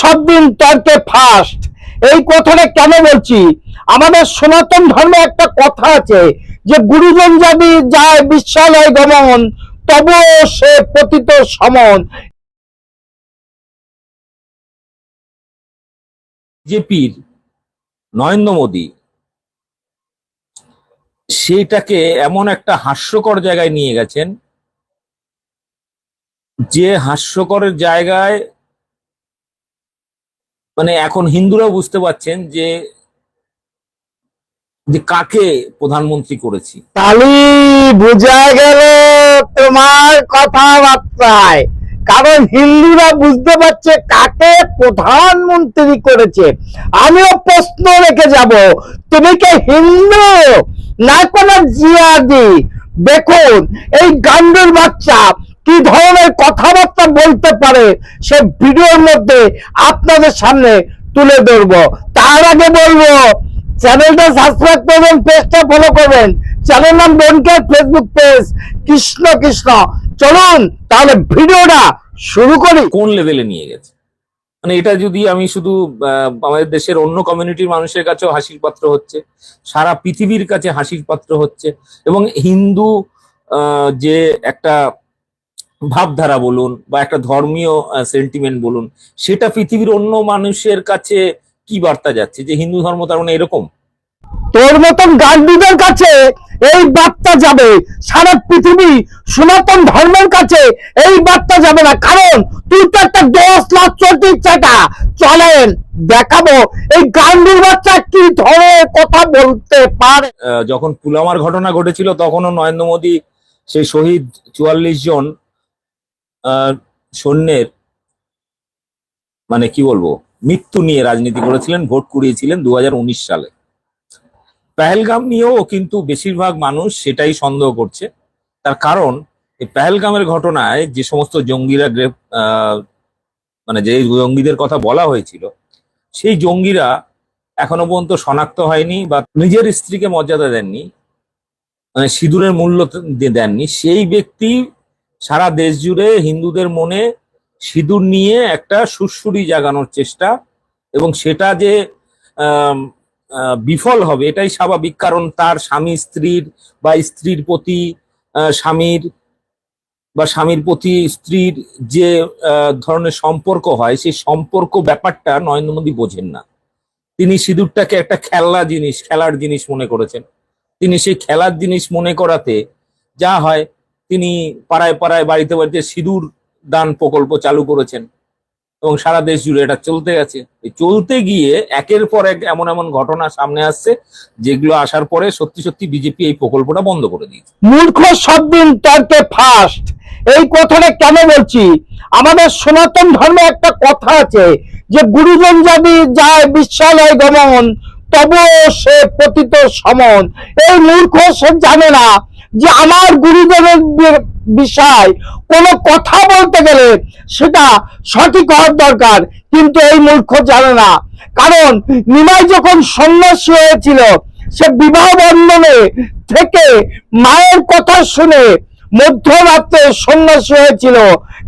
সব দিন তর্কে ফার্স্ট এই কথাটা কেন বলছি? আমাদের সনাতন ধর্মে একটা কথা আছে যে, গুরুজন যদি যায় বিশ্বালয় গমন তবুও সে পতিত সমন। বিজেপির নরেন্দ্র মোদী, সেইটাকে এমন একটা হাস্যকর জায়গায় নিয়ে গেছেন, যে হাস্যকরের জায়গায় মানে এখন হিন্দুরাও বুঝতে পারছেন যে যে কাকে প্রধানমন্ত্রী করেছি। তালি বোঝা গেল তোমার কথাবার্তায়। কারণ হিন্দুরা বুঝতে পারছে কাকে প্রধানমন্ত্রী করেছে। আমিও প্রশ্ন রেখে যাব, তুমি কি হিন্দু না কোন জিয়াদি? দেখুন, এই গান্ডুর বাচ্চা কি ধরনের কথাবার্তা বলতে পারে সে ভিডিওর মধ্যে আপনাদের সামনে তুলে ধরবো। তার আগে বলব, চ্যানেলটা সাবস্ক্রাইব করবেন পেজটা ফলো করবেন। চ্যানেল নাম বনকের ফেসবুক পেজ কৃষ্ণ কৃষ্ণ। চলুন, তাহলে ভিডিওটা শুরু করি। কোন লেভেলে নিয়ে গেছে? মানে এটা যদি আমি শুধু আমাদের দেশের অন্য কমিউনিটির মানুষের কাছেও হাসির পাত্র হচ্ছে, সারা পৃথিবীর কাছে হাসির পাত্র হচ্ছে, এবং হিন্দু যে একটা ভাবধারা বলুন বা একটা ধর্মীয় সেন্টিমেন্ট বলুন সেটা পৃথিবীর অন্য মানুষের কাছে কি বার্তা যাচ্ছে? যে হিন্দু ধর্ম তার মানে এরকম? তোর মতন গান্ধীদের কাছে এই বার্তা যাবে। সারা পৃথিবী সনাতন ধর্মের কাছে এই বার্তা যাবে না। কারণ তুই তো একটা দশ লাখ চল্লিশ চাকা চলেন দেখাবো। এই গান্ডুর বাচ্চা কি ধরে কথা বলতে পারে? যখন পুলামার ঘটনা ঘটেছিল তখনও নরেন্দ্র মোদী সেই শহীদ চুয়াল্লিশ জন সৈন্যের মানে কি বলব মৃত্যু নিয়ে রাজনীতি করেছিলেন ভোট কুড়িয়েছিলেন দু হাজার উনিশ সালে। পেহেলগাম নিয়েও কিন্তু বেশিরভাগ মানুষ সেটাই সন্দেহ করছে। তার কারণ এই পেহেলগামের ঘটনায় যে সমস্ত জঙ্গিরা আহ, মানে যে জঙ্গিদের কথা বলা হয়েছিল সেই জঙ্গিরা এখনও পর্যন্ত শনাক্ত হয়নি বা নিজের স্ত্রীকে মর্যাদা দেননি মানে সিঁদুরের মূল্য দেননি। সেই ব্যক্তি সারা দেশ জুড়ে হিন্দুদের মনে সিঁদুর নিয়ে একটা সুরসুরি জাগানোর চেষ্টা এবং সেটা যে বিফল হবে এটাই স্বাভাবিক, কারণ তার স্বামী স্ত্রীর বা স্ত্রীর প্রতি স্বামীর বা স্বামীর প্রতি স্ত্রীর যে ধরনের সম্পর্ক হয়, সেই সম্পর্ক ব্যাপারটা নরেন্দ্র মোদী বোঝেন না। তিনি সিঁদুরটাকে একটা খেলনা জিনিস, খেলার জিনিস মনে করেছেন। তিনি সেই খেলার জিনিস মনে করাতে যা হয় তিনি পাড়ায় পাড়ায় বাড়িতে বাড়িতে সিঁদুর দান প্রকল্প চালু করেছেন এবং সারা দেশ জুড়ে এটা চলতে গেছে। চলতে গিয়ে একের পর এক এমন এমন ঘটনা সামনে আসছে, যেগুলো আসার পরে সত্যি সত্যি বিজেপি এই প্রকল্পটা বন্ধ করে দিয়েছে। মূর্খ সব দিন তর্কে ফার্স্ট। এই কথাটা কেন বলছি? আমাদের সনাতন ধর্মে একটা কথা আছে যে, গুরুজন যদি যায় বিশ্বালয় গমন, তবুও সে পতিত সমন। এই মূর্খ সে জানে না যে আমার গুরুজনের বি- বিষয় কোনো কথা বলতে গেলে সেটা সঠিক হওয়ার দরকার। কিন্তু এই মূর্খ জানে না। কারণ নিমাই যখন সন্ন্যাসী হয়েছিল, সে বিবাহ বন্ধনে থেকে মায়ের কথা শুনে মধ্যরাত্রে সন্ন্যাসী হয়েছিল।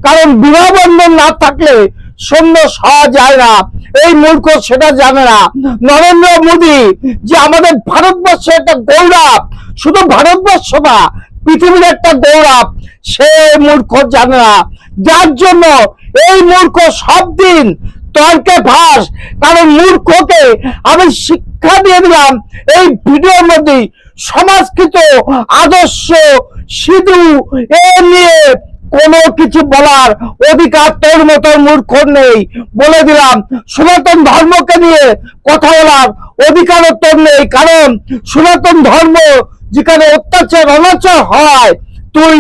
কারণ বিবাহ বন্ধন না থাকলে সন্ন্যাস হওয়া যায় না। এই মূর্খ সেটা জানে না। নরেন্দ্র মোদী যে আমাদের ভারতবর্ষে একটা গৌরব শুধু ভারতবর্ষ না, পৃথিবীর একটা গৌরব, সে মূর্খ জানে না। যার জন্য এই মূর্খ সব দিন তর্কে ভাস কারণ মূর্খকে আমি শিক্ষা দিয়ে দিলাম, এই ভিডিওর মধ্যে সমাজকৃত আদর্শ সিধু এ নিয়ে কোনো কিছু বলার অধিকার তোর মতো মূর্খ নেই বলে দিলাম। সনাতন ধর্মকে নিয়ে কথা বলার অধিকারও তোর নেই, কারণ সনাতন ধর্ম যেখানে অত্যাচার অনাচার হয়, তুই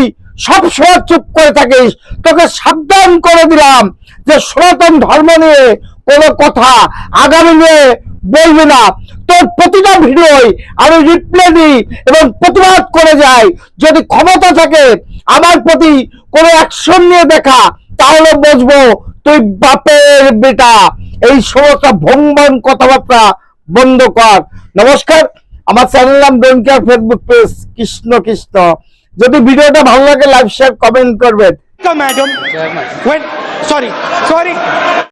সব সময় চুপ করে থাকিস। তোকে সাবধান করে দিলাম যে সনাতন ধর্ম নিয়ে কোনো কথা আগামী নিয়ে বলবি না। তোর প্রতিটা ভিডিওই আমি রিপ্লে দিই এবং প্রতিবাদ করে যাই। যদি ক্ষমতা থাকে আমার প্রতি কোনো অ্যাকশন নিয়ে দেখা, তাহলে বুঝব তুই বাপের বেটা। এই সমস্ত ভঙ্গন কথাবার্তা বন্ধ কর। নমস্কার। আমার চ্যানেল নাম ডোনকেয়ার ফেসবুক পেজ কৃষ্ণ কৃষ্ণ। যদি ভিডিওটা ভালো লাগে লাইভ শেয়ার কমেন্ট করবেন। Sorry sorry.